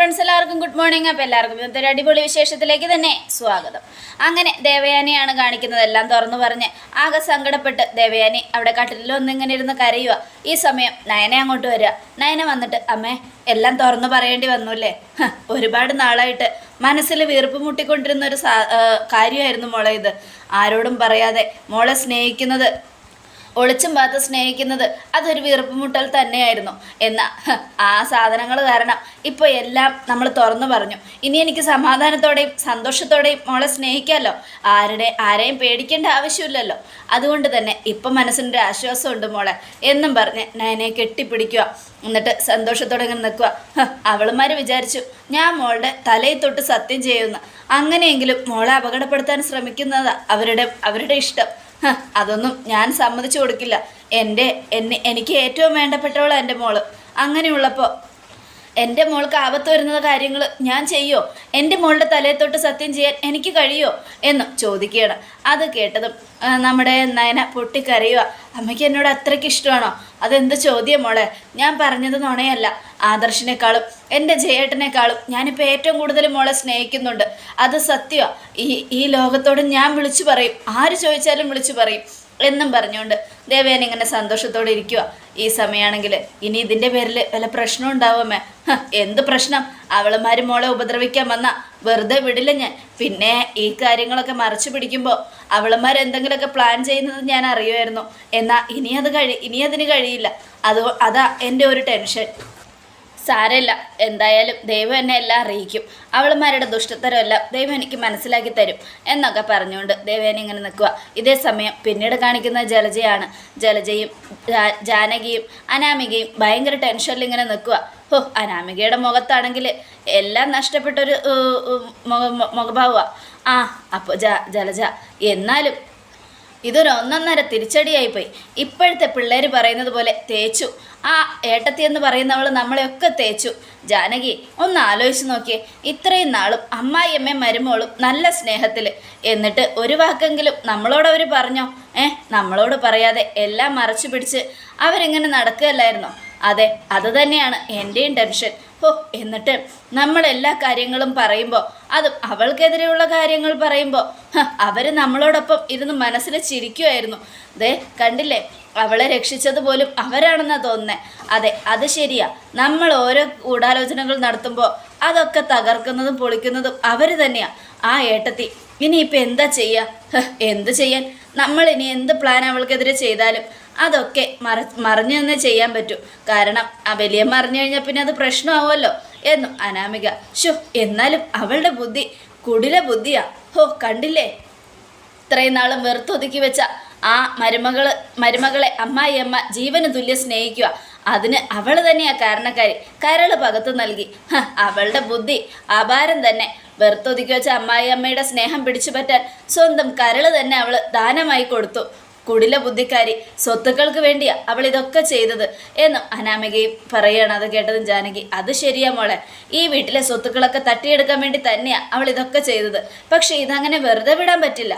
Friends എല്ലാവർക്കും good morning അപ്പോൾ എല്ലാവർക്കും ഇന്നത്തെ ഒരു അടിപൊളി വിശേഷത്തിലേക്ക് തന്നെ സ്വാഗതം. അങ്ങനെ ദേവയാനിയാണ് കാണിക്കുന്നത് എല്ലാം തുറന്നു പറഞ്ഞ് ആകെ സങ്കടപ്പെട്ട് ദേവയാനി അവിടെ കട്ടിലൊന്നിങ്ങനെ ഇരുന്ന് കരയുക ഈ സമയം നയനെ അങ്ങോട്ട് വരിക. നയന വന്നിട്ട് അമ്മേ എല്ലാം തുറന്നു പറയേണ്ടി വന്നു അല്ലേ? ഒരുപാട് നാളായിട്ട് മനസ്സിൽ വീർപ്പ് മുട്ടിക്കൊണ്ടിരുന്ന ഒരു കാര്യമായിരുന്നു മോളെ ഇത്. ആരോടും പറയാതെ മോളെ സ്നേഹിക്കുന്നത് ഒളിച്ചും പാത്ത് സ്നേഹിക്കുന്നത് അതൊരു വീർപ്പുമുട്ടൽ തന്നെയായിരുന്നു. എന്നാൽ ആ സാധനങ്ങൾ കാരണം ഇപ്പോൾ എല്ലാം നമ്മൾ തുറന്നു പറഞ്ഞു. ഇനി എനിക്ക് സമാധാനത്തോടെയും സന്തോഷത്തോടെയും മോളെ സ്നേഹിക്കാമല്ലോ ആരുടെ ആരെയും പേടിക്കേണ്ട ആവശ്യമില്ലല്ലോ. അതുകൊണ്ട് തന്നെ ഇപ്പം മനസ്സിനൊരു ആശ്വാസമുണ്ട് മോളെ. എന്നും പറഞ്ഞ് നയനെ കെട്ടിപ്പിടിക്കുക. എന്നിട്ട് സന്തോഷത്തോടെ ഇങ്ങനെ നിൽക്കുക. അവളുമാർ വിചാരിച്ചു ഞാൻ മോളുടെ തലയിൽ തൊട്ട് സത്യം ചെയ്യുന്നു. അങ്ങനെയെങ്കിലും മോളെ അപകടപ്പെടുത്താൻ ശ്രമിക്കുന്നതാ അവരുടെ അവരുടെ ഇഷ്ടം. അതൊന്നും ഞാൻ സമ്മതിച്ചു കൊടുക്കില്ല. എന്റെ എന്നെ എനിക്ക് ഏറ്റവും വേണ്ടപ്പെട്ടവൾ എന്റെ മോൾ. അങ്ങനെയുള്ളപ്പോൾ എന്റെ മോൾക്ക് ആപത്ത് വരുന്ന കാര്യങ്ങൾ ഞാൻ ചെയ്യോ? എന്റെ മോളുടെ തലയെ തൊട്ട് സത്യം ചെയ്യാൻ എനിക്ക് കഴിയോ? എന്ന് ചോദിക്കുകയാണ്. അത് കേട്ടതും നമ്മുടെ നയന പൊട്ടിക്കരയുക അമ്മയ്ക്ക് എന്നോട് അത്രയ്ക്ക് ഇഷ്ടമാണോ? അതെന്ത് ചോദ്യം മോളെ? ഞാൻ പറഞ്ഞത് നുണയല്ല. ആദർശിനേക്കാളും എന്റെ ജയേട്ടനേക്കാളും ഞാനിപ്പോൾ ഏറ്റവും കൂടുതൽ മോളെ സ്നേഹിക്കുന്നുണ്ട്. അത് സത്യമാണ് ഈ ഈ ലോകത്തോട് ഞാൻ വിളിച്ചു പറയും. ആര് ചോദിച്ചാലും വിളിച്ചു പറയും. എന്നും പറഞ്ഞുകൊണ്ട് ദേവേൻ ഇങ്ങനെ സന്തോഷത്തോടെ ഇരിക്കുക ഈ സമയമാണെങ്കിൽ ഇനി ഇതിന്റെ പേരിൽ വല്ല പ്രശ്നം ഉണ്ടാവുമേ? എന്ത് പ്രശ്നം? അവളുമാര് മോളെ ഉപദ്രവിക്കാൻ വന്ന വെറുതെ വിടില്ല ഞാൻ. പിന്നെ ഈ കാര്യങ്ങളൊക്കെ മറച്ചു പിടിക്കുമ്പോൾ അവളുമാർ എന്തെങ്കിലുമൊക്കെ പ്ലാൻ ചെയ്യുന്നത് ഞാൻ അറിയുമായിരുന്നു. എന്നാൽ ഇനി അത് കഴി ഇനി അതിന് കഴിയില്ല. അത് അതാ എന്റെ ഒരു ടെൻഷൻ സാരമില്ല. എന്തായാലും ദൈവം എന്നെ എല്ലാം അറിയിക്കും. അവളുമാരുടെ ദുഷ്ടത്തരമെല്ലാം ദൈവം എനിക്ക് മനസ്സിലാക്കി തരും എന്നൊക്കെ പറഞ്ഞുകൊണ്ട് ദേവേനെ ഇങ്ങനെ നിൽക്കുക. ഇതേ സമയം പിന്നീട് കാണിക്കുന്ന ജലജയാണ്. ജലജയും ജാനകിയും അനാമികയും ഭയങ്കര ടെൻഷനിൽ ഇങ്ങനെ നിൽക്കുക. ഓ അനാമികയുടെ മുഖത്താണെങ്കിൽ എല്ലാം നഷ്ടപ്പെട്ടൊരു മുഖ മുഖഭാവമാണ് ആ അപ്പോൾ ജ ജലജ എന്നാലും ഇതൊരു ഒന്നൊന്നര തിരിച്ചടിയായിപ്പോയി ഇപ്പോഴത്തെ പിള്ളേർ പറയുന്നത് പോലെ തേച്ചു. ആ ഏട്ടത്തി എന്ന് പറയുന്നവൾ നമ്മളെയൊക്കെ തേച്ചു. ജാനകി ഒന്ന് ആലോചിച്ച് നോക്കിയേ. ഇത്രയും നാളും അമ്മായിയമ്മയും മരുമോളും നല്ല സ്നേഹത്തിൽ എന്നിട്ട് ഒരു വാക്കെങ്കിലും നമ്മളോട് പറഞ്ഞോ? ഏ നമ്മളോട് പറയാതെ എല്ലാം മറച്ചു പിടിച്ച് അവരിങ്ങനെ നടക്കുകയല്ലായിരുന്നോ? അതെ അത് തന്നെയാണ് എന്റെയും ടെൻഷൻ. ഓ എന്നിട്ട് നമ്മൾ എല്ലാ കാര്യങ്ങളും പറയുമ്പോൾ അതും അവൾക്കെതിരെയുള്ള കാര്യങ്ങൾ പറയുമ്പോൾ അവർ നമ്മളോടൊപ്പം ഇരുന്ന് മനസ്സിൽ ചിരിക്കുമായിരുന്നു ദേ കണ്ടില്ലേ? അവളെ രക്ഷിച്ചത് പോലും അവരാണെന്നാണ് തോന്നുന്നത് അതെ അത് ശരിയാ. നമ്മൾ ഓരോ ഗൂഢാലോചനകൾ നടത്തുമ്പോൾ അതൊക്കെ തകർക്കുന്നതും പൊളിക്കുന്നതും അവർ തന്നെയാ. ആ ഏട്ടത്തി ഇനിയിപ്പോൾ എന്താ ചെയ്യുക ഹ്, എന്ത് ചെയ്യാൻ? നമ്മൾ ഇനി എന്ത് പ്ലാൻ അവൾക്കെതിരെ ചെയ്താലും അതൊക്കെ മറ മറിഞ്ഞു തന്നെ ചെയ്യാൻ പറ്റും. കാരണം ആ വലിയ മറിഞ്ഞു കഴിഞ്ഞാൽ പിന്നെ അത് പ്രശ്നമാവുമല്ലോ. എന്നും അനാമിക ഷു എന്നാലും അവളുടെ ബുദ്ധി കുടില ബുദ്ധിയാ. ഹോ കണ്ടില്ലേ? ഇത്രയും നാളും വെറുത്തൊതുക്കി വെച്ച ആ മരുമകൾ മരുമകളെ അമ്മായിയമ്മ ജീവന് തുല്യ സ്നേഹിക്കുക അതിന് അവൾ തന്നെയാ കാരണക്കാരി. കരൾ പകത്തു നൽകി. അവളുടെ ബുദ്ധി അപാരം തന്നെ. വെറുത്തൊതുക്കി വെച്ച അമ്മായിയമ്മയുടെ സ്നേഹം പിടിച്ചു പറ്റാൻ സ്വന്തം കരൾ തന്നെ അവൾ ദാനമായി കൊടുത്തു. കുടില ബുദ്ധിക്കാരി സ്വത്തുക്കൾക്ക് വേണ്ടിയാ അവൾ ഇതൊക്കെ ചെയ്തത് എന്നും അനാമികയും പറയുകയാണ്. അത് കേട്ടതും ജാനകി അത് ശരിയാ മോളെ. ഈ വീട്ടിലെ സ്വത്തുക്കളൊക്കെ തട്ടിയെടുക്കാൻ വേണ്ടി തന്നെയാ അവൾ ഇതൊക്കെ ചെയ്തത്. പക്ഷെ ഇതങ്ങനെ വെറുതെ വിടാൻ പറ്റില്ല.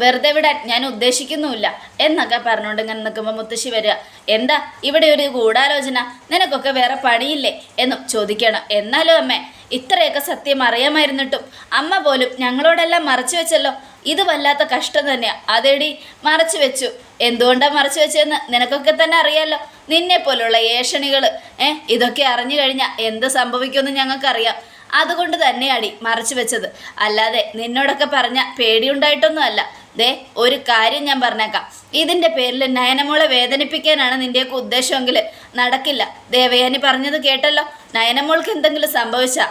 വെറുതെ വിടാൻ ഞാൻ ഉദ്ദേശിക്കുന്നുമില്ല എന്നൊക്കെ പറഞ്ഞുകൊണ്ട് ഇങ്ങനെ നിൽക്കുമ്പോൾ മുത്തശ്ശി വരിക എന്താ ഇവിടെ ഒരു ഗൂഢാലോചന? നിനക്കൊക്കെ വേറെ പണിയില്ലേ? എന്നും ചോദിക്കണം എന്നാലും അമ്മേ ഇത്രയൊക്കെ സത്യം അറിയാമായിരുന്നിട്ടും അമ്മ പോലും ഞങ്ങളോടെല്ലാം മറച്ചു വെച്ചല്ലോ. ഇത് വല്ലാത്ത കഷ്ടം തന്നെയാ. അതേടി മറച്ചു വെച്ചു. എന്തുകൊണ്ടാണ് മറച്ചു വെച്ചതെന്ന് നിനക്കൊക്കെ തന്നെ അറിയാലോ. നിന്നെ പോലുള്ള ഏഷണികൾ ഏ ഇതൊക്കെ അറിഞ്ഞു കഴിഞ്ഞാൽ എന്ത് സംഭവിക്കുമെന്ന് ഞങ്ങൾക്കറിയാം. അതുകൊണ്ട് തന്നെയാടി മറച്ചു വെച്ചത്. അല്ലാതെ നിന്നോടൊക്കെ പറഞ്ഞ പേടിയുണ്ടായിട്ടൊന്നുമല്ല. ദേ ഒരു കാര്യം ഞാൻ പറഞ്ഞേക്കാം. ഇതിന്റെ പേരിൽ നയനമോളെ വേദനിപ്പിക്കാനാണ് നിന്റെയൊക്കെ ഉദ്ദേശമെങ്കിൽ നടക്കില്ല. ദേവയാനി പറഞ്ഞത് കേട്ടല്ലോ. നയനമോൾക്ക് എന്തെങ്കിലും സംഭവിച്ചാ.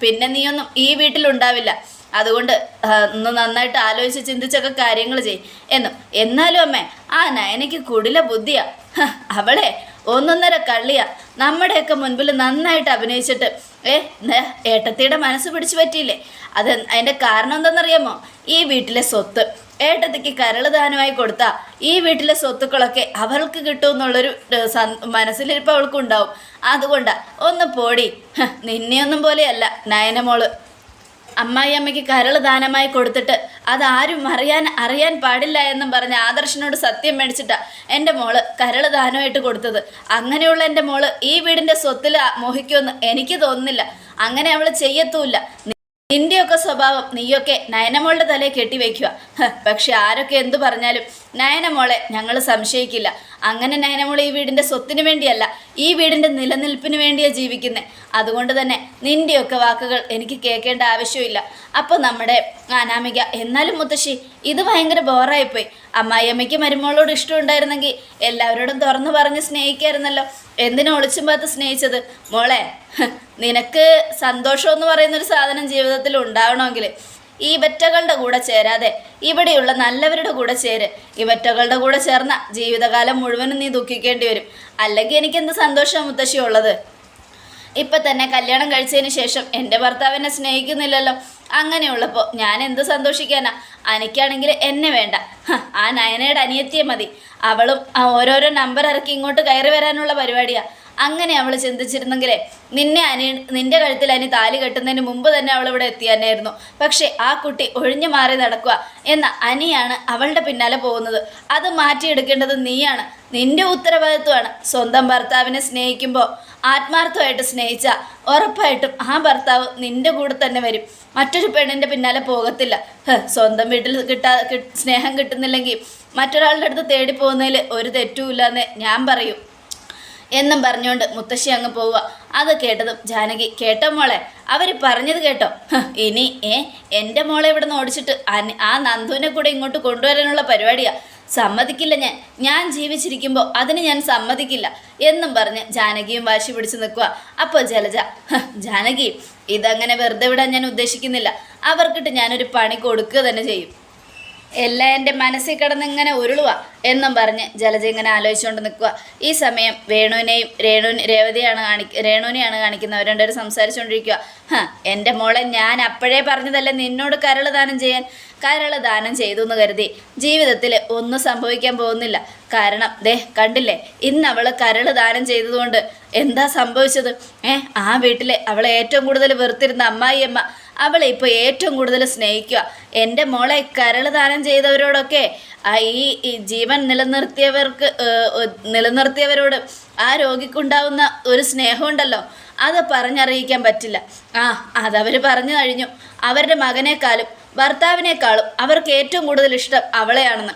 പിന്നെ നീയൊന്നും ഈ വീട്ടിലുണ്ടാവില്ല. അതുകൊണ്ട് ഒന്ന് നന്നായിട്ട് ആലോചിച്ച് ചിന്തിച്ചൊക്കെ കാര്യങ്ങൾ ചെയ്യും. എന്നും എന്നാലും അമ്മേ ആ നയനയ്ക്ക് കുടില ബുദ്ധിയാ. അവളെ ഒന്നൊന്നര കള്ളിയാ. നമ്മുടെയൊക്കെ മുൻപിൽ നന്നായിട്ട് അഭിനയിച്ചിട്ട്. ഏ ഏട്ടത്തിയുടെ മനസ്സ് പിടിച്ചു പറ്റിയില്ലേ? അത് അതിന്റെ കാരണം എന്താണെന്നറിയാമോ? ഈ വീട്ടിലെ സ്വത്ത്. ഏട്ടത്തിക്ക് കരൾ ദാനമായി കൊടുത്ത ഈ വീട്ടിലെ സ്വത്തുക്കളൊക്കെ അവൾക്ക് കിട്ടുമെന്നുള്ളൊരു മനസ്സിലിരിപ്പ് അവൾക്കുണ്ടാവും. അതുകൊണ്ടാ ഒന്ന് പോടി. നിന്നെയൊന്നും പോലെയല്ല നയനമോൾ. അമ്മായി അമ്മയ്ക്ക് കരൾ ദാനമായി കൊടുത്തിട്ട് അതാരും അറിയാൻ അറിയാൻ പാടില്ല എന്നും പറഞ്ഞ് ആദർശനോട് സത്യം മേടിച്ചിട്ടാ എന്റെ മോൾ കരൾ ദാനമായിട്ട് കൊടുത്തത്. അങ്ങനെയുള്ള എന്റെ മോൾ ഈ വീടിന്റെ സ്വത്തിൽ മോഹിക്കുമെന്ന് എനിക്ക് തോന്നുന്നില്ല. അങ്ങനെ അവൾ ചെയ്യത്തുമില്ല നിന്റെയൊക്കെ സ്വഭാവം നീയൊക്കെ നയനമോളുടെ തലയെ കെട്ടിവെക്കുക പക്ഷെ ആരൊക്കെ എന്തു പറഞ്ഞാലും നയനമോളെ ഞങ്ങൾ സംശയിക്കില്ല. അങ്ങനെ നയനമോൾ ഈ വീടിന്റെ സ്വത്തിന് വേണ്ടിയല്ല ഈ വീടിന്റെ നിലനിൽപ്പിന് വേണ്ടിയാണ് ജീവിക്കുന്നത് അതുകൊണ്ട് തന്നെ നിന്റെയൊക്കെ വാക്കുകൾ എനിക്ക് കേൾക്കേണ്ട ആവശ്യമില്ല. അപ്പോൾ നമ്മുടെ അനാമിക എന്നാലും മുത്തശ്ശി ഇത് ഭയങ്കര ബോറായിപ്പോയി. അമ്മായിയമ്മയ്ക്ക് മരുമോളോട് ഇഷ്ടമുണ്ടായിരുന്നെങ്കിൽ എല്ലാവരോടും തുറന്നു പറഞ്ഞ് സ്നേഹിക്കായിരുന്നല്ലോ. എന്തിനാ ഒളിച്ചും പാത്ത് സ്നേഹിച്ചത്? മോളെ നിനക്ക് സന്തോഷം എന്ന് പറയുന്ന ഒരു സാധനം ജീവിതത്തിൽ ഉണ്ടാവണമെങ്കിൽ ഈ വെറ്റകളുടെ കൂടെ ചേരാതെ ഇവിടെയുള്ള നല്ലവരുടെ കൂടെ ചേര്. ഈ വെറ്റകളുടെ കൂടെ ചേർന്ന ജീവിതകാലം മുഴുവനും നീ ദുഃഖിക്കേണ്ടി വരും. അല്ലെങ്കിൽ എനിക്ക് എന്ത് സന്തോഷം മുത്തശ്ശി ഉള്ളത്? ഇപ്പൊ തന്നെ കല്യാണം കഴിച്ചതിന് ശേഷം എന്റെ ഭർത്താവിനെ സ്നേഹിക്കുന്നില്ലല്ലോ. അങ്ങനെയുള്ളപ്പോൾ ഞാൻ എന്ത് സന്തോഷിക്കാനാ? അനിക്കാണെങ്കിൽ എന്നെ വേണ്ട. ആ നയനയുടെ അനിയത്തിയെ മതി. അവളും ഓരോരോ നമ്പർ ഇറക്കി ഇങ്ങോട്ട് കയറി വരാനുള്ള പരിപാടിയാ. അങ്ങനെ അവൾ ചിന്തിച്ചിരുന്നെങ്കിലേ നിന്നെ അനി നിന്റെ കഴുത്തിൽ അനി താലി കെട്ടുന്നതിന് മുമ്പ് തന്നെ അവൾ ഇവിടെ എത്തിയാനായിരുന്നു പക്ഷേ ആ കുട്ടി ഒഴിഞ്ഞു മാറി നടക്കുക എന്ന അനിയാണ് അവളുടെ പിന്നാലെ പോകുന്നത്. അത് മാറ്റിയെടുക്കേണ്ടത് നീയാണ്. നിന്റെ ഉത്തരവാദിത്വമാണ് സ്വന്തം ഭർത്താവിനെ സ്നേഹിക്കുമ്പോൾ ആത്മാർത്ഥമായിട്ട് സ്നേഹിച്ച. ഉറപ്പായിട്ടും ആ ഭർത്താവ് നിന്റെ കൂടെ തന്നെ വരും. മറ്റൊരു പെണ്ണിന്റെ പിന്നാലെ പോകത്തില്ല. സ്വന്തം വീട്ടിൽ കിട്ടാ സ്നേഹം കിട്ടുന്നില്ലെങ്കിൽ മറ്റൊരാളുടെ അടുത്ത് തേടി പോകുന്നതിൽ ഒരു തെറ്റുമില്ലെന്ന് ഞാൻ പറയും. എന്നും പറഞ്ഞുകൊണ്ട് മുത്തശ്ശി അങ്ങ് പോവുക. അത് കേട്ടതും ജാനകി കേട്ടോ മോളെ അവർ പറഞ്ഞത് കേട്ടോ. ഇനി ഏ എന്റെ മോളെ ഇവിടെ നിന്ന് ഓടിച്ചിട്ട് ആ നന്ദുവിനെ കൂടെ ഇങ്ങോട്ട് കൊണ്ടുവരാനുള്ള പരിപാടിയാ. സമ്മതിക്കില്ല ഞാൻ. ഞാൻ ജീവിച്ചിരിക്കുമ്പോൾ അതിന് ഞാൻ സമ്മതിക്കില്ല. എന്നും പറഞ്ഞ് ജാനകിയും വാശി പിടിച്ച് നിൽക്കുക. അപ്പോൾ ജലജ ജാനകി ഇതങ്ങനെ വെറുതെ വിടാൻ ഞാൻ ഉദ്ദേശിക്കുന്നില്ല. അവർക്കിട്ട് ഞാനൊരു പണി കൊടുക്കുക തന്നെ ചെയ്യും. എല്ലാം എന്റെ മനസ്സിൽ കിടന്ന് ഇങ്ങനെ ഉരുളുക എന്നും പറഞ്ഞ് ജലജ ഇങ്ങനെ ആലോചിച്ചുകൊണ്ട് നിൽക്കുക ഈ സമയം വേണുവിനെയും രേണു രേവതിയാണ് കാണി രേണുവിനെയാണ് കാണിക്കുന്നത്. അവർ സംസാരിച്ചുകൊണ്ടിരിക്കുക ഹ എന്റെ മോളെ ഞാൻ അപ്പോഴേ പറഞ്ഞതല്ലേ നിന്നോട് കരൾ ദാനം ചെയ്യാൻ? കരൾ ദാനം ചെയ്തു എന്ന് കരുതി. ജീവിതത്തിൽ ഒന്നും സംഭവിക്കാൻ പോകുന്നില്ല. കാരണം ദേ കണ്ടില്ലേ? ഇന്ന് അവൾ കരൾ ദാനം ചെയ്തതുകൊണ്ട് എന്താ സംഭവിച്ചത്? ഏ ആ വീട്ടിലെ അവളെ ഏറ്റവും കൂടുതൽ വെറുത്തിരുന്ന അമ്മായിയമ്മ അവളെ ഇപ്പോൾ ഏറ്റവും കൂടുതൽ സ്നേഹിക്കുക എന്റെ മോളെ കരൾ ദാനം ചെയ്തവരോടൊക്കെ ഈ ജീവൻ നിലനിർത്തിയവർക്ക് നിലനിർത്തിയവരോട് ആ രോഗിക്കുണ്ടാവുന്ന ഒരു സ്നേഹമുണ്ടല്ലോ. അത് പറഞ്ഞറിയിക്കാൻ പറ്റില്ല. ആ അതവർ പറഞ്ഞു കഴിഞ്ഞു. അവരുടെ മകനേക്കാളും ഭർത്താവിനേക്കാളും അവർക്ക് ഏറ്റവും കൂടുതൽ ഇഷ്ടം അവളെയാണെന്ന്.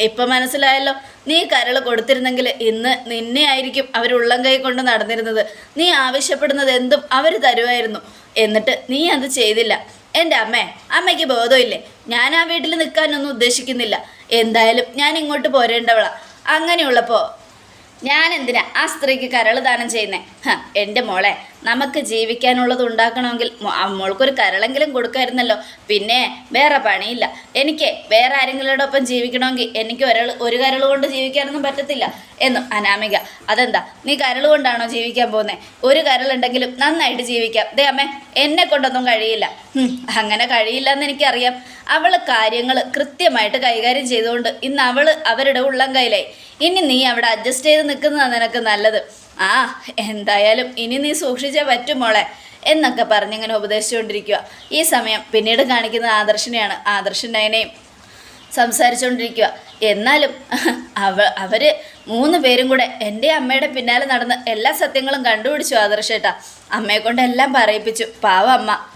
ഇപ്പം മനസ്സിലായല്ലോ. നീ കരൾ കൊടുത്തിരുന്നെങ്കിൽ ഇന്ന് നിന്നെ ആയിരിക്കും അവർ ഉള്ളം കൈ കൊണ്ട് നടന്നിരുന്നത്. നീ ആവശ്യപ്പെടുന്നത് എന്തും അവർ തരുമായിരുന്നു. എന്നിട്ട് നീ അത് ചെയ്തില്ല. എന്റെ അമ്മേ അമ്മയ്ക്ക് ബോധമില്ലേ? ഞാൻ ആ വീട്ടിൽ നിൽക്കാനൊന്നും ഉദ്ദേശിക്കുന്നില്ല. എന്തായാലും ഞാൻ ഇങ്ങോട്ട് പോരേണ്ടവളാ. അങ്ങനെയുള്ളപ്പോൾ ഞാൻ എന്തിനാ ആ സ്ത്രീക്ക് കരൾ ദാനം ചെയ്യുന്നേ? എന്റെ മോളെ നമുക്ക് ജീവിക്കാനുള്ളത് ഉണ്ടാക്കണമെങ്കിൽ മോൾക്കൊരു കരളെങ്കിലും കൊടുക്കായിരുന്നല്ലോ. പിന്നെ വേറെ പണിയില്ല. എനിക്ക് വേറെ ആരെങ്കിലോടൊപ്പം ജീവിക്കണമെങ്കിൽ എനിക്ക് ഒരാൾ ഒരു കരൾ കൊണ്ട് ജീവിക്കാനൊന്നും പറ്റത്തില്ല. എന്നും അനാമിക അതെന്താ? നീ കരൾ കൊണ്ടാണോ ജീവിക്കാൻ പോകുന്നത് ഒരു കരളുണ്ടെങ്കിലും നന്നായിട്ട് ജീവിക്കാം. ദേ അമ്മേ എന്നെ കൊണ്ടൊന്നും കഴിയില്ല. അങ്ങനെ കഴിയില്ല എന്ന് എനിക്കറിയാം. അവൾ കാര്യങ്ങൾ കൃത്യമായിട്ട് കൈകാര്യം ചെയ്തുകൊണ്ട് ഇന്ന് അവൾ അവരുടെ ഉള്ളം കയ്യിലായി ഇനി നീ അവിടെ അഡ്ജസ്റ്റ് ചെയ്ത് നിൽക്കുന്നതാണ് നിനക്ക് നല്ലത്. ആ എന്തായാലും ഇനി നീ സൂക്ഷിച്ചേ പറ്റും മോളെ എന്നൊക്കെ പറഞ്ഞിങ്ങനെ ഉപദേശിച്ചുകൊണ്ടിരിക്കുക ഈ സമയം പിന്നീട് കാണിക്കുന്നത് ആദർശനെയാണ് ആദർശൻ നയനെയും സംസാരിച്ചുകൊണ്ടിരിക്കുക എന്നാലും അവ അവർ മൂന്ന് പേരും കൂടെ എന്റെ അമ്മയുടെ പിന്നാലെ നടന്ന് എല്ലാ സത്യങ്ങളും കണ്ടുപിടിച്ചു ആദർശേട്ടാ അമ്മയെ കൊണ്ട് എല്ലാം പറയിപ്പിച്ചു. പാവ അമ്മ.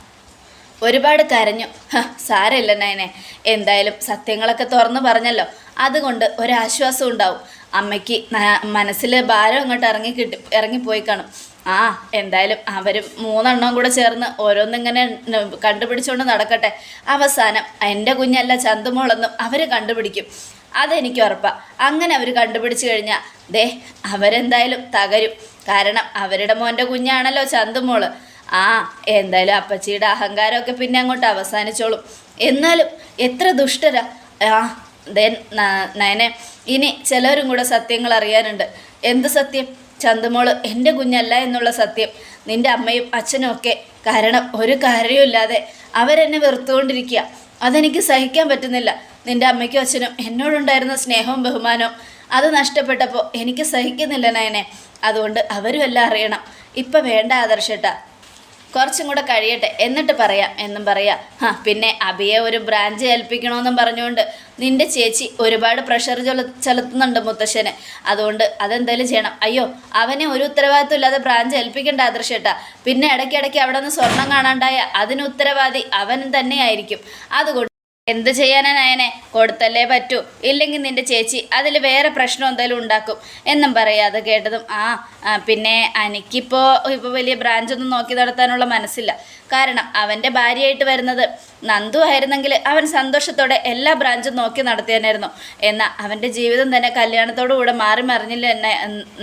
ഒരുപാട് കരഞ്ഞു. സാരമില്ല നയനെ. എന്തായാലും സത്യങ്ങളൊക്കെ തുറന്നു പറഞ്ഞല്ലോ. അതുകൊണ്ട് ഒരാശ്വാസം ഉണ്ടാവും. അമ്മയ്ക്ക് മനസ്സിൽ ഭാരം അങ്ങോട്ട് ഇറങ്ങി കിട്ടി ഇറങ്ങിപ്പോയി കാണും. ആ എന്തായാലും അവർ മൂന്നെണ്ണം കൂടെ ചേർന്ന് ഓരോന്നിങ്ങനെ കണ്ടുപിടിച്ചുകൊണ്ട് നടക്കട്ടെ. അവസാനം എന്റെ കുഞ്ഞല്ല ചന്തുമോളെന്നും അവർ കണ്ടുപിടിക്കും. അതെനിക്ക് ഉറപ്പാണ് അങ്ങനെ അവർ കണ്ടുപിടിച്ച് കഴിഞ്ഞാൽ ദേ അവരെന്തായാലും തകരും. കാരണം അവരുടെ മോന്റെ കുഞ്ഞാണല്ലോ ചന്തുമോൾ. ആ എന്തായാലും അപ്പച്ചിയുടെ അഹങ്കാരമൊക്കെ പിന്നെ അങ്ങോട്ട് അവസാനിച്ചോളും. എന്നാലും എത്ര ദുഷ്ടരാ. ആ ദേ നയനെ ഇനി ചിലരും കൂടെ സത്യങ്ങൾ അറിയാനുണ്ട്. എന്ത് സത്യം? ചന്തുമോൾ എന്റെ കുഞ്ഞല്ല എന്നുള്ള സത്യം. നിന്റെ അമ്മയും അച്ഛനും ഒക്കെ കാരണം ഒരു കാര്യവുമില്ലാതെ അവരെന്നെ വെറുത്തുകൊണ്ടിരിക്കുക. അതെനിക്ക് സഹിക്കാൻ പറ്റുന്നില്ല. നിന്റെ അമ്മയ്ക്കും അച്ഛനും എന്നോടുണ്ടായിരുന്ന സ്നേഹവും ബഹുമാനവും അത് നഷ്ടപ്പെട്ടപ്പോൾ എനിക്ക് സഹിക്കുന്നില്ല നയനെ. അതുകൊണ്ട് അവരും എല്ലാം അറിയണം. ഇപ്പം വേണ്ട ആദർശട്ടാ കുറച്ചും കൂടെ കഴിയട്ടെ. എന്നിട്ട് പറയാം എന്നും പറയാം. ആ പിന്നെ അബിയെ ഒരു ബ്രാഞ്ച് ഏൽപ്പിക്കണമെന്നും പറഞ്ഞുകൊണ്ട് നിന്റെ ചേച്ചി ഒരുപാട് പ്രഷർ ചെലു ചെലുത്തുന്നുണ്ട് മുത്തശ്ശന്. അതുകൊണ്ട് അതെന്തായാലും ചെയ്യണം. അയ്യോ അവനെ ഒരു ഉത്തരവാദിത്വം ഇല്ലാതെ ബ്രാഞ്ച് ഏൽപ്പിക്കേണ്ട ആദർശേട്ടാ പിന്നെ ഇടയ്ക്കിടയ്ക്ക് അവിടെ നിന്ന് സ്വർണം കാണാണ്ടായ അതിന് ഉത്തരവാദി അവൻ തന്നെയായിരിക്കും. അതുകൊണ്ട് എന്ത് ചെയ്യാനാ നയനെ? കൊടുത്തല്ലേ പറ്റൂ. ഇല്ലെങ്കിൽ നിന്റെ ചേച്ചി അതിൽ വേറെ പ്രശ്നം എന്തായാലും ഉണ്ടാക്കും എന്നും പറയാതെ കേട്ടതും ആ ആ, പിന്നെ എനിക്കിപ്പോൾ ഇപ്പോൾ വലിയ ബ്രാഞ്ചൊന്നും നോക്കി നടത്താനുള്ള മനസ്സില്ല. കാരണം അവന്റെ ഭാര്യയായിട്ട് വരുന്നത് നന്ദു ആയിരുന്നെങ്കിൽ അവൻ സന്തോഷത്തോടെ എല്ലാ ബ്രാഞ്ചും നോക്കി നടത്തിയാനായിരുന്നു. എന്നാൽ അവന്റെ ജീവിതം തന്നെ കല്യാണത്തോടു കൂടെ മാറി മറിഞ്ഞില്ല എന്നെ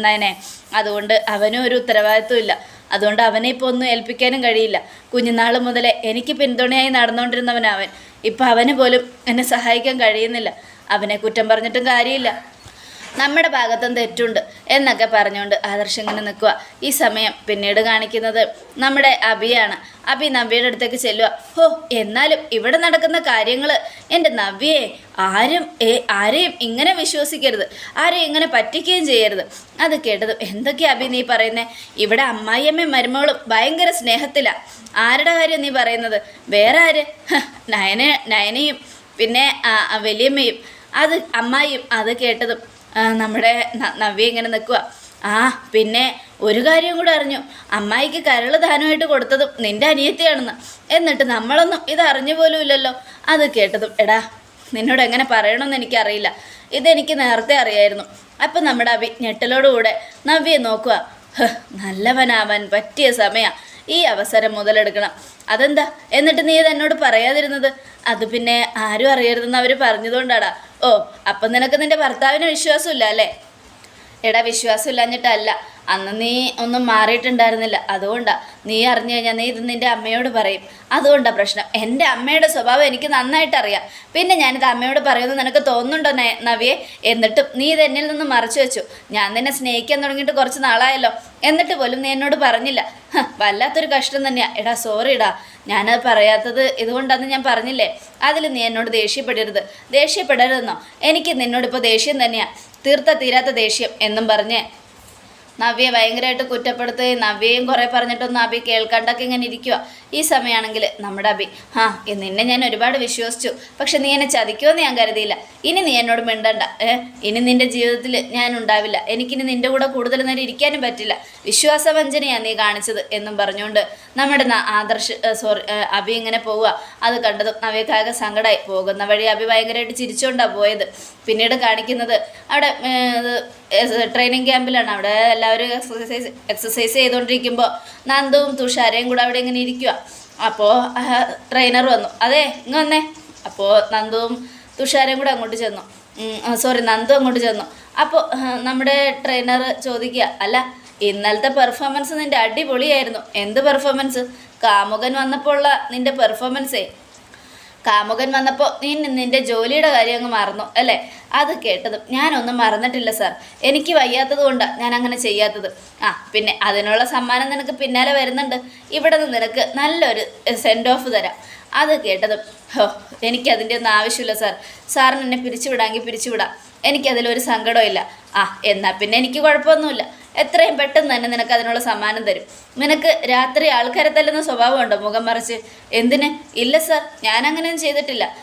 നയനെ? അതുകൊണ്ട് അവനും ഒരു ഉത്തരവാദിത്വം ഇല്ല. അതുകൊണ്ട് അവനെ ഇപ്പോൾ ഒന്നും ഏൽപ്പിക്കാനും കഴിയില്ല. കുഞ്ഞുനാൾ മുതലേ എനിക്ക് പിന്തുണയായി നടന്നുകൊണ്ടിരുന്നവനവൻ ഇപ്പം അവന് പോലും എന്നെ സഹായിക്കാൻ കഴിയുന്നില്ല. അവനെ കുറ്റം പറഞ്ഞിട്ടും കാര്യമില്ല. നമ്മുടെ ഭാഗത്തും തെറ്റുണ്ട് എന്നൊക്കെ പറഞ്ഞുകൊണ്ട് ആദർശ് ഇങ്ങനെ നിൽക്കുക. ഈ സമയം പിന്നീട് കാണിക്കുന്നത് നമ്മുടെ അബിയാണ്. അബി നവ്യയുടെ അടുത്തേക്ക് ചെല്ലുക. ഹോ എന്നാലും ഇവിടെ നടക്കുന്ന കാര്യങ്ങൾ എന്റെ നവ്യയെ ആരും ആരെയും ഇങ്ങനെ വിശ്വസിക്കരുത്. ആരെയും ഇങ്ങനെ പറ്റിക്കുകയും ചെയ്യരുത്. അത് കേട്ടത് എന്തൊക്കെയാ അബി നീ പറയുന്നത് ഇവിടെ അമ്മായിയമ്മയും മരുമകളും ഭയങ്കര സ്നേഹത്തിലാണ് ആരുടെ കാര്യം നീ പറയുന്നത്? വേറെ ആര്? നയന നയനയും പിന്നെ വലിയമ്മയും. അത് അമ്മായിയും അത് കേട്ടതും നമ്മുടെ നവ്യ ഇങ്ങനെ നിൽക്കുക ആ പിന്നെ ഒരു കാര്യം കൂടെ അറിഞ്ഞു. അമ്മായിക്ക് കരൾ ദാനമായിട്ട് കൊടുത്തതും നിന്റെ അനിയത്തിയാണെന്ന്. എന്നിട്ട് നമ്മളൊന്നും ഇത് അറിഞ്ഞു പോലും ഇല്ലല്ലോ. അത് കേട്ടതും എടാ നിന്നോട് എങ്ങനെ പറയണമെന്ന് എനിക്കറിയില്ല. ഇതെനിക്ക് നേരത്തെ അറിയായിരുന്നു. അപ്പം നമ്മുടെ അഭി ഞെട്ടലോടുകൂടെ നവ്യെ നോക്കുക നല്ലവനാവാൻ പറ്റിയ സമയം. ഈ അവസരം മുതലെടുക്കണം. അതെന്താ? എന്നിട്ട് നീ ഇത് എന്നോട് പറയാതിരുന്നത്? അത് പിന്നെ ആരും അറിയരുതെന്ന് അവർ പറഞ്ഞതുകൊണ്ടാടാ. ഓ അപ്പം നിനക്ക് നിന്റെ ഭർത്താവിന് വിശ്വാസമില്ല അല്ലേ? എടാ വിശ്വാസം ഇല്ലാഞ്ഞിട്ടല്ല അന്ന് നീ ഒന്നും മാറിയിട്ടുണ്ടായിരുന്നില്ല. അതുകൊണ്ടാ നീ അറിഞ്ഞു കഴിഞ്ഞാൽ നീ ഇത് നിന്റെ അമ്മയോട് പറയും. അതുകൊണ്ടാ പ്രശ്നം. എന്റെ അമ്മയുടെ സ്വഭാവം എനിക്ക് നന്നായിട്ട് അറിയാം പിന്നെ ഞാനിത് അമ്മയോട് പറയുമെന്ന് നിനക്ക് തോന്നുന്നുണ്ടോ നവിയെ? എന്നിട്ടും നീ ഇത് എന്നിൽ നിന്ന് മറച്ചു വെച്ചു. ഞാൻ നിന്നെ സ്നേഹിക്കാൻ തുടങ്ങിയിട്ട് കുറച്ച് നാളായല്ലോ. എന്നിട്ട് പോലും നീ എന്നോട് പറഞ്ഞില്ല. വല്ലാത്തൊരു കഷ്ടം തന്നെയാ. എടാ സോറി ഇടാ ഞാനത് പറയാത്തത് ഇതുകൊണ്ടാന്ന് ഞാൻ പറഞ്ഞില്ലേ? അതിൽ നീ എന്നോട് ദേഷ്യപ്പെടരുത്. ദേഷ്യപ്പെടരുതെന്നോ? എനിക്ക് നിന്നോടിപ്പോൾ ദേഷ്യം തന്നെയാ. തീർത്ത തീരാത്ത ദേഷ്യം എന്നും പറഞ്ഞ് നവ്യെ ഭയങ്കരമായിട്ട് കുറ്റപ്പെടുത്തുകയും നവ്യയും കുറേ പറഞ്ഞിട്ടൊന്നും അബി കേൾക്കാണ്ടൊക്കെ ഇങ്ങനെ ഇരിക്കുക ഈ സമയമാണെങ്കിൽ നമ്മുടെ അബി ആ നിന്നെ ഞാൻ ഒരുപാട് വിശ്വസിച്ചു. പക്ഷെ നീ എന്നെ ചതിക്കുമെന്ന് ഞാൻ കരുതിയില്ല. ഇനി നീ എന്നോട് മിണ്ടണ്ട. ഇനി നിന്റെ ജീവിതത്തിൽ ഞാൻ ഉണ്ടാവില്ല. എനിക്കിനി നിന്റെ കൂടെ കൂടുതൽ നേരം ഇരിക്കാനും പറ്റില്ല. വിശ്വാസവഞ്ചനയാണ് നീ കാണിച്ചത് എന്നും പറഞ്ഞുകൊണ്ട് നമ്മുടെ ആദർശ സോറി അബി ഇങ്ങനെ പോവുക അത് കണ്ടതും അവയ്ക്കാകെ സങ്കടമായി പോകുന്ന വഴി അബി ഭയങ്കരമായിട്ട് ചിരിച്ചുകൊണ്ടാണ് പോയത്. പിന്നീട് കാണിക്കുന്നത് അവിടെ ട്രെയിനിങ് ക്യാമ്പിലാണ് അവിടെ എല്ലാവരും എക്സസൈസ് എക്സസൈസ് ചെയ്തുകൊണ്ടിരിക്കുമ്പോൾ നന്ദുവും തുഷാരയും കൂടെ അവിടെ ഇങ്ങനെ ഇരിക്കുക അപ്പോൾ ട്രെയിനർ വന്നു. അതെ ഇങ്ങ് വന്നേ. അപ്പോൾ നന്ദുവും തുഷാരയും കൂടെ അങ്ങോട്ട് ചെന്നു. സോറി നന്ദു അങ്ങോട്ട് ചെന്നു. അപ്പോൾ നമ്മുടെ ട്രെയിനർ ചോദിക്കുക അല്ല ഇന്നലത്തെ പെർഫോമൻസ് നിന്റെ അടിപൊളിയായിരുന്നു. എന്ത് പെർഫോമൻസ് കാമുകൻ വന്നപ്പോൾ ഉള്ള നിന്റെ പെർഫോമൻസേ കാമുകൻ വന്നപ്പോൾ നീ നിന്റെ ജോലിയുടെ കാര്യം അങ്ങ് മറന്നു അല്ലേ? അത് കേട്ടതും ഞാനൊന്നും മറന്നിട്ടില്ല സാർ. എനിക്ക് വയ്യാത്തത് കൊണ്ടാണ് ഞാൻ അങ്ങനെ ചെയ്യാത്തത്. ആ പിന്നെ അതിനുള്ള സമ്മാനം നിനക്ക് പിന്നാലെ വരുന്നുണ്ട്. ഇവിടെ നിന്ന് നിനക്ക് നല്ലൊരു സെൻഡ് ഓഫ് തരാം. അത് കേട്ടതും ഹോ എനിക്കതിന്റെ ഒന്നും ആവശ്യമില്ല സാർ. സാറിന് എന്നെ പിരിച്ചുവിടാമെങ്കിൽ പിരിച്ചുവിടാം. എനിക്കതിലൊരു സങ്കടമില്ല ആ എന്നാൽ പിന്നെ എനിക്ക് കുഴപ്പമൊന്നുമില്ല. എത്രയും പെട്ടെന്ന് തന്നെ നിനക്ക് അതിനുള്ള സമ്മാനം തരും. നിനക്ക് രാത്രി ആൾക്കാരെ തല്ലുന്ന സ്വഭാവമുണ്ടോ? മുഖം മറിച്ച്. എന്തിന്? ഇല്ല സർ. ഞാൻ അങ്ങനെയൊന്നും ചെയ്തിട്ടില്ല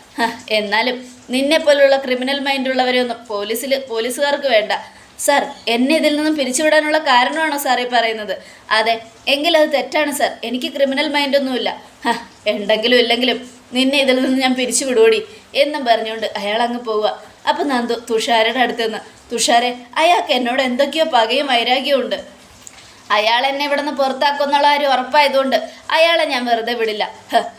എന്നാലും നിന്നെ പോലുള്ള ക്രിമിനൽ മൈൻഡുള്ളവരെയൊന്നും പോലീസിൽ പോലീസുകാർക്ക് വേണ്ട. സാർ എന്നെ ഇതിൽ നിന്നും പിരിച്ചുവിടാനുള്ള കാരണമാണോ സാർ ഈ പറയുന്നത്? അതെ എങ്കിലത് തെറ്റാണ് സാർ. എനിക്ക് ക്രിമിനൽ മൈൻഡൊന്നുമില്ല. ഉണ്ടെങ്കിലും ഇല്ലെങ്കിലും നിന്നെ ഇതിൽ നിന്ന് ഞാൻ പിരിച്ചു വിടുവോടി എന്നും പറഞ്ഞുകൊണ്ട് അയാൾ അങ്ങ് പോവുക. അപ്പം നന്ദു തുഷാരയുടെ അടുത്ത് നിന്ന് തുഷാരെ അയാൾക്ക് എന്നോട് എന്തൊക്കെയോ പകയും വൈരാഗ്യവും ഉണ്ട്. അയാൾ എന്നെ ഇവിടെ നിന്ന് പുറത്താക്കുന്നുള്ള ഒരു ഉറപ്പായതുകൊണ്ട് അയാളെ ഞാൻ വെറുതെ വിടില്ല.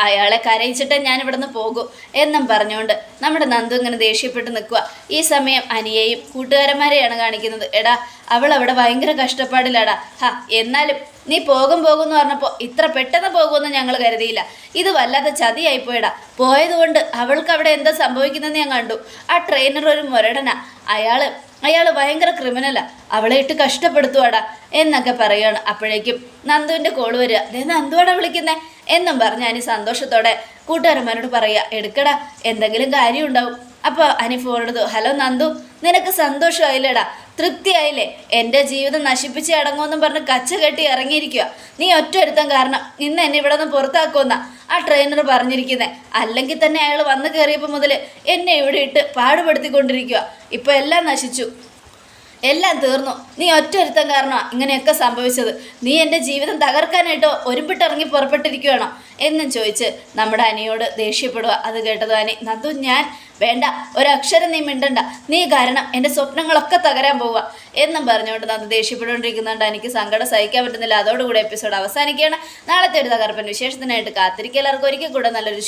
അയാളെ കരയിച്ചിട്ട് ഞാൻ ഇവിടെ നിന്ന് പോകൂ എന്നും പറഞ്ഞുകൊണ്ട് നമ്മുടെ നന്ദു ഇങ്ങനെ ദേഷ്യപ്പെട്ട് നിൽക്കുക ഈ സമയം അനിയെയും കൂട്ടുകാരന്മാരെയാണ് കാണിക്കുന്നത്. എടാ അവൾ അവിടെ ഭയങ്കര കഷ്ടപ്പാടിലാടാ. ഹാ എന്നാലും നീ പോകും പോകും എന്ന് പറഞ്ഞപ്പോൾ ഇത്ര പെട്ടെന്ന് പോകുമെന്ന് ഞങ്ങൾ കരുതിയില്ല. ഇത് വല്ലാതെ ചതിയായി ചതിയായിപ്പോയടാ. പോയതുകൊണ്ട് അവൾക്ക് അവിടെ എന്താ സംഭവിക്കുന്നതെന്ന് ഞാൻ കണ്ടു. ആ ട്രെയിനർ ഒരു മുരടന. അയാൾ അയാൾ ഭയങ്കര ക്രിമിനലാ അവളെ ഇട്ട് കഷ്ടപ്പെടുത്തുവാടാ എന്നൊക്കെ പറയുകയാണ് അപ്പോഴേക്കും നന്ദുവിന്റെ കോൾ വരിക. ദേ നന്ദുവാടാ വിളിക്കുന്നേ? എന്നും പറഞ്ഞ് അനി സന്തോഷത്തോടെ കൂട്ടുകാരന്മാരോട് പറയുക എടുക്കടാ എന്തെങ്കിലും കാര്യം ഉണ്ടാവും. അപ്പോൾ അനി ഫോൺ എടുത്തു ഹലോ നന്ദു നിനക്ക് സന്തോഷമായില്ലേടാ? തൃപ്തിയായില്ലേ? എന്റെ ജീവിതം നശിപ്പിച്ച് അടങ്ങുമെന്നും പറഞ്ഞ് കച്ച കെട്ടി ഇറങ്ങിയിരിക്കുക നീ ഒറ്റ ഒരുത്തം കാരണം ഇന്ന് എന്നെ ഇവിടെ നിന്ന് പുറത്താക്കുമെന്ന ആ ട്രെയിനർ പറഞ്ഞിരിക്കുന്നത് അല്ലെങ്കിൽ തന്നെ അയാൾ വന്നു കയറിയപ്പോൾ മുതൽ എന്നെ ഇവിടെ ഇട്ട് പാടുപെടുത്തിക്കൊണ്ടിരിക്കുക ഇപ്പോൾ എല്ലാം നശിച്ചു. എല്ലാം തീർന്നു. നീ ഒറ്റ ഒരുത്തം കാരണമാണ് ഇങ്ങനെയൊക്കെ സംഭവിച്ചത്. നീ എന്റെ ജീവിതം തകർക്കാനായിട്ടോ ഒരുമ്പിട്ടിറങ്ങി പുറപ്പെട്ടിരിക്കുകയാണോ എന്നും ചോദിച്ച് നമ്മുടെ അനിയോട് ദേഷ്യപ്പെടുക അത് കേട്ടത് അനി? നന്ദു ഞാൻ വേണ്ട. ഒരക്ഷരം നീ മിണ്ടണ്ട. നീ കാരണം എന്റെ സ്വപ്നങ്ങളൊക്കെ തകരാൻ പോവുക എന്നും പറഞ്ഞുകൊണ്ട് നന്ദു ദേഷ്യപ്പെട്ടുകൊണ്ടിരിക്കുന്നുണ്ട്. എനിക്ക് സങ്കടം സഹിക്കാൻ പറ്റുന്നില്ല. അതോടുകൂടി എപ്പിസോഡ് അവസാനിക്കുകയാണ്. നാളത്തെ ഒരു തകർപ്പൻ വിശേഷത്തിനായിട്ട് കാത്തിരിക്കുക. എല്ലാവർക്കും ഒരിക്കൽ കൂടെ നല്ലൊരു